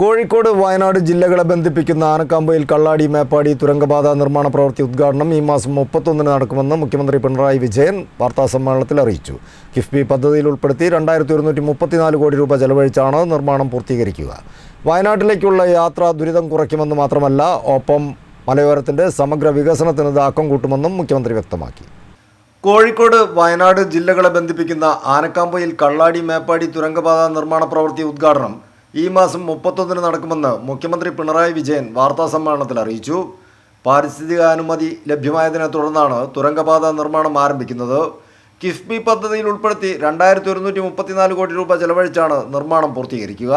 കോഴിക്കോട് വയനാട് ജില്ലകളെ ബന്ധിപ്പിക്കുന്ന ആനക്കാമ്പയിൽ കള്ളാടി മേപ്പാടി തുരങ്കപാത നിർമ്മാണ പ്രവൃത്തി ഉദ്ഘാടനം ഈ മാസം മുപ്പത്തൊന്നിന് നടക്കുമെന്ന് മുഖ്യമന്ത്രി പിണറായി വിജയൻ വാർത്താസമ്മേളനത്തിൽ അറിയിച്ചു. കിഫ്ബി പദ്ധതിയിൽ ഉൾപ്പെടുത്തി രണ്ടായിരത്തി ഒരുന്നൂറ്റി മുപ്പത്തിനാല് കോടി രൂപ ചെലവഴിച്ചാണ് നിർമ്മാണം പൂർത്തീകരിക്കുക. വയനാട്ടിലേക്കുള്ള യാത്ര ദുരിതം കുറയ്ക്കുമെന്ന് മാത്രമല്ല ഒപ്പം മലയോരത്തിന്റെ സമഗ്ര വികസനത്തിന് ഇതാക്കം കൂട്ടുമെന്നും മുഖ്യമന്ത്രി വ്യക്തമാക്കി. കോഴിക്കോട് വയനാട് ജില്ലകളെ ബന്ധിപ്പിക്കുന്ന ആനക്കാമ്പയിൽ കള്ളാടി മേപ്പാടി തുരങ്കപാത നിർമ്മാണ പ്രവൃത്തി ഉദ്ഘാടനം ഈ മാസം മുപ്പത്തൊന്നിന് നടക്കുമെന്ന് മുഖ്യമന്ത്രി പിണറായി വിജയൻ വാർത്താസമ്മേളനത്തിൽ അറിയിച്ചു. പാരിസ്ഥിതിക അനുമതി ലഭ്യമായതിനെ തുടർന്നാണ് തുരങ്കപാത നിർമ്മാണം ആരംഭിക്കുന്നത്. കിഫ്ബി പദ്ധതിയിൽ ഉൾപ്പെടുത്തി രണ്ടായിരത്തി ഒരുന്നൂറ്റി മുപ്പത്തിനാല് കോടി രൂപ ചെലവഴിച്ചാണ് നിർമ്മാണം പൂർത്തീകരിക്കുക.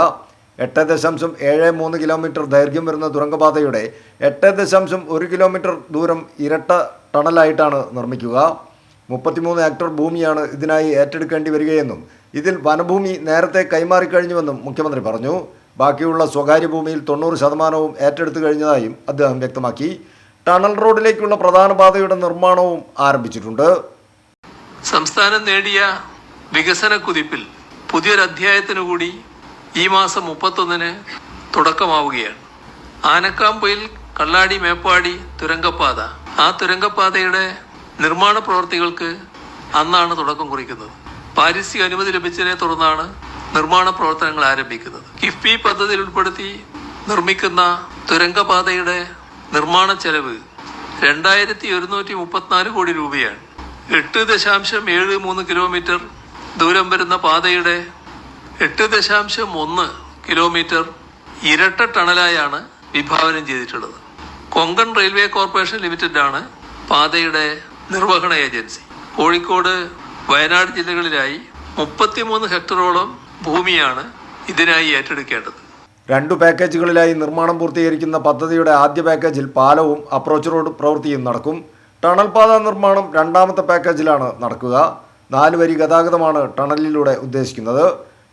എട്ട് ദശാംശം ഏഴ് മൂന്ന് കിലോമീറ്റർ ദൈർഘ്യം വരുന്ന തുരങ്കപാതയുടെ എട്ട് ദശാംശം ഒരു കിലോമീറ്റർ ദൂരം ഇരട്ട ടണലായിട്ടാണ് നിർമ്മിക്കുക. മുപ്പത്തിമൂന്ന് ഹെക്ടർ ഭൂമിയാണ് ഇതിനായി ഏറ്റെടുക്കേണ്ടി വരികയെന്നും ഇതിൽ വനഭൂമി നേരത്തെ കൈമാറിക്കഴിഞ്ഞുവെന്നും മുഖ്യമന്ത്രി പറഞ്ഞു. ബാക്കിയുള്ള സ്വകാര്യ ഭൂമിയിൽ തൊണ്ണൂറ് ശതമാനവും ഏറ്റെടുത്തു കഴിഞ്ഞതായും അദ്ദേഹം വ്യക്തമാക്കി. ടണൽ റോഡിലേക്കുള്ള പ്രധാന പാതയുടെ നിർമ്മാണവും ആരംഭിച്ചിട്ടുണ്ട്. സംസ്ഥാനം നേടിയ വികസന കുതിപ്പിൽ പുതിയൊരു അധ്യായത്തിനു കൂടി ഈ മാസം മുപ്പത്തൊന്നിന് തുടക്കമാവുകയാണ്. ആനക്കാമ്പയിൽ കള്ളാടി മേപ്പാടി തുരങ്കപ്പാത. ആ തുരങ്കപ്പാതയുടെ നിർമ്മാണ പ്രവർത്തികൾക്ക് അന്നാണ് തുടക്കം കുറിക്കുന്നത്. പാരിസ്ഥിതിക അനുമതി ലഭിച്ചതിനെ തുടർന്നാണ് നിർമ്മാണ പ്രവർത്തനങ്ങൾ ആരംഭിക്കുന്നത്. കിഫ്ബി പദ്ധതിയിൽ ഉൾപ്പെടുത്തി നിർമ്മിക്കുന്ന തുരങ്കപാതയുടെ നിർമ്മാണ ചെലവ് രണ്ടായിരത്തി ഒരുന്നൂറ്റി മുപ്പത്തിനാല് കോടി രൂപയാണ്. എട്ട് ദശാംശം ഏഴ് മൂന്ന് കിലോമീറ്റർ ദൂരം വരുന്ന പാതയുടെ എട്ട് ദശാംശം ഒന്ന് കിലോമീറ്റർ ഇരട്ട ടണലായാണ് വിഭാവനം ചെയ്തിട്ടുള്ളത്. കൊങ്കൺ റെയിൽവേ കോർപ്പറേഷൻ ലിമിറ്റഡാണ് പാതയുടെ നിർവഹണ ഏജൻസി. കോഴിക്കോട് വയനാട് ജില്ലകളിലായി മുപ്പത്തിമൂന്ന് ഹെക്ടറോളം ഭൂമിയാണ് ഇതിനായി ഏറ്റെടുക്കേണ്ടത്. രണ്ടു പാക്കേജുകളിലായി നിർമ്മാണം പൂർത്തീകരിക്കുന്ന പദ്ധതിയുടെ ആദ്യ പാക്കേജിൽ പാലവും അപ്രോച്ച് റോഡ് പ്രവൃത്തിയും നടക്കും. ടണൽ പാത നിർമ്മാണം രണ്ടാമത്തെ പാക്കേജിലാണ് നടക്കുക. നാല് വരി ഗതാഗതമാണ് ടണലിലൂടെ ഉദ്ദേശിക്കുന്നത്.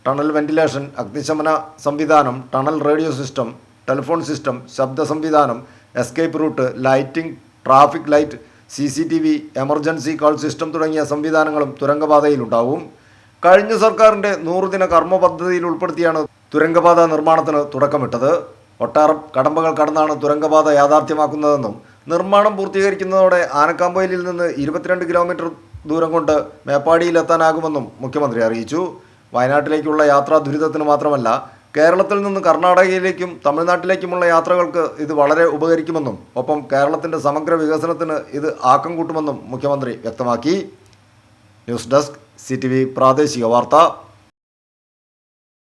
ടണൽ വെന്റിലേഷൻ അഗ്നിശമന സംവിധാനം tunnel radio system telephone system ശബ്ദ സംവിധാനം escape route lighting traffic light C C T V emergency call system തുടങ്ങിയ സംവിധാനങ്ങളും തുരങ്കപാതയിലുണ്ടാവും. കഴിഞ്ഞ സർക്കാരിന്റെ നൂറുദിന കർമ്മ പദ്ധതിയിൽ ഉൾപ്പെടുത്തിയാണ് തുരങ്കപാത നിർമ്മാണത്തിന് തുടക്കമിട്ടത്. ഒട്ടാറം കടമ്പകൾ കടന്നാണ് തുരങ്കപാത യാഥാർത്ഥ്യമാക്കുന്നതെന്നും നിർമ്മാണം പൂർത്തീകരിക്കുന്നതോടെ ആനക്കാമ്പൊയിലിൽ നിന്ന് ഇരുപത്തിരണ്ട് കിലോമീറ്റർ ദൂരം കൊണ്ട് മേപ്പാടിയിലെത്താനാകുമെന്നും മുഖ്യമന്ത്രി അറിയിച്ചു. വയനാട്ടിലേക്കുള്ള യാത്രാ ദുരിതത്തിന് മാത്രമല്ല കേരളത്തിൽ നിന്ന് കർണാടകയിലേക്കും തമിഴ്നാട്ടിലേക്കുമുള്ള യാത്രകൾക്ക് ഇത് വളരെ ഉപകരിക്കുമെന്നും ഒപ്പം കേരളത്തിന്റെ സമഗ്ര വികസനത്തിന് ഇത് ആക്കം കൂട്ടുമെന്നും മുഖ്യമന്ത്രി വ്യക്തമാക്കി. ന്യൂസ് ഡെസ്ക് സി പ്രാദേശിക വാർത്ത.